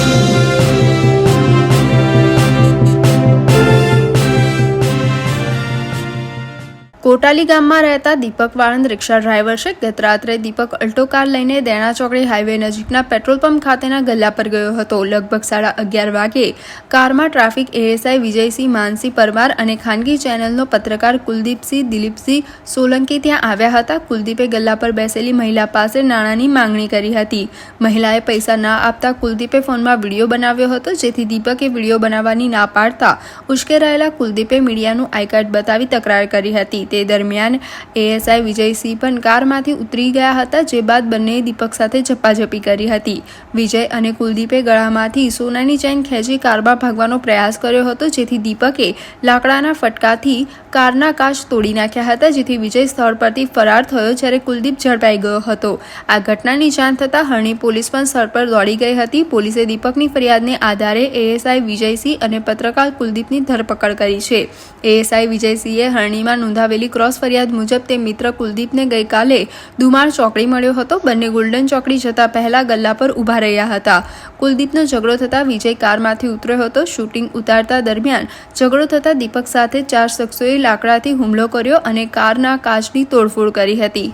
Thank you. Kotali ગામમાં રહેતા દીપક વાળંદ રિક્ષા driver છે. ગત રાત્રે દીપક અલ્ટો કાર લઈને દેણા ચોકડી હાઈવે નજીકના પેટ્રોલ પંપ ખાતેના ગલ્લા પર ગયો હતો. લગભગ સાડા અગિયાર વાગે કારમાં ટ્રાફિક એએસઆઈ વિજયસિંહ માનસી પરમાર અને ખાનગી ચેનલનો પત્રકાર કુલદીપસિંહ, દિલીપસિંહ સોલંકી ત્યાં આવ્યા હતા. કુલદીપે ગલ્લા પર બેસેલી મહિલા પાસે નાણાંની માંગણી કરી હતી. મહિલાએ પૈસા ના આપતા કુલદીપે ફોનમાં વીડિયો બનાવ્યો હતો, જેથી દીપકે વીડિયો બનાવવાની ના પાડતા ઉશ્કેરાયેલા કુલદીપે મીડિયાનું આઈ કાર્ડ બતાવી તકરાર કરી હતી. તે દરમિયાન એએસઆઈ વિજયસિંહ પણ કારમાંથી ઉતરી ગયા હતા, જે બાદ બંનેએ દીપક સાથે ઝપાઝપી કરી હતી. વિજય અને કુલદીપે ગળામાંથી સોનાની ચેન ખેંચી કારમાં ભાગવાનો પ્રયાસ કર્યો હતો, જેથી દીપકે લાકડાના ફટકાથી કારના કાચ તોડી નાખ્યા હતા, જેથી વિજય સ્થળ પરથી ફરાર થયો જ્યારે કુલદીપ ઝડપાઈ ગયો હતો. આ ઘટનાની જાણ થતાં હરણી પોલીસ પણ સ્થળ પર દોડી ગઈ હતી. પોલીસે દીપકની ફરિયાદને આધારે એએસઆઈ વિજયસિંહ અને પત્રકાર કુલદીપની ધરપકડ કરી છે. એએસઆઈ વિજયસિંહે હરણીમાં નોંધાવેલી ક્રોસ ફરિયાદ મુજબ તે મિત્ર કુલદીપને ગઈકાલે દુમાર ચોકડી મળ્યો હતો. બંને ગોલ્ડન ચોકડી જતા પહેલા ગલ્લા પર ઊભા રહ્યા હતા. કુલદીપનો ઝઘડો થતાં વિજય કારમાંથી ઉતર્યો હતો. શૂટિંગ ઉતારતા દરમિયાન ઝઘડો થતાં દીપક સાથે ચાર શખ્સોએ લાકડાથી હુમલો કર્યો અને કારના કાચની તોડફોડ કરી હતી.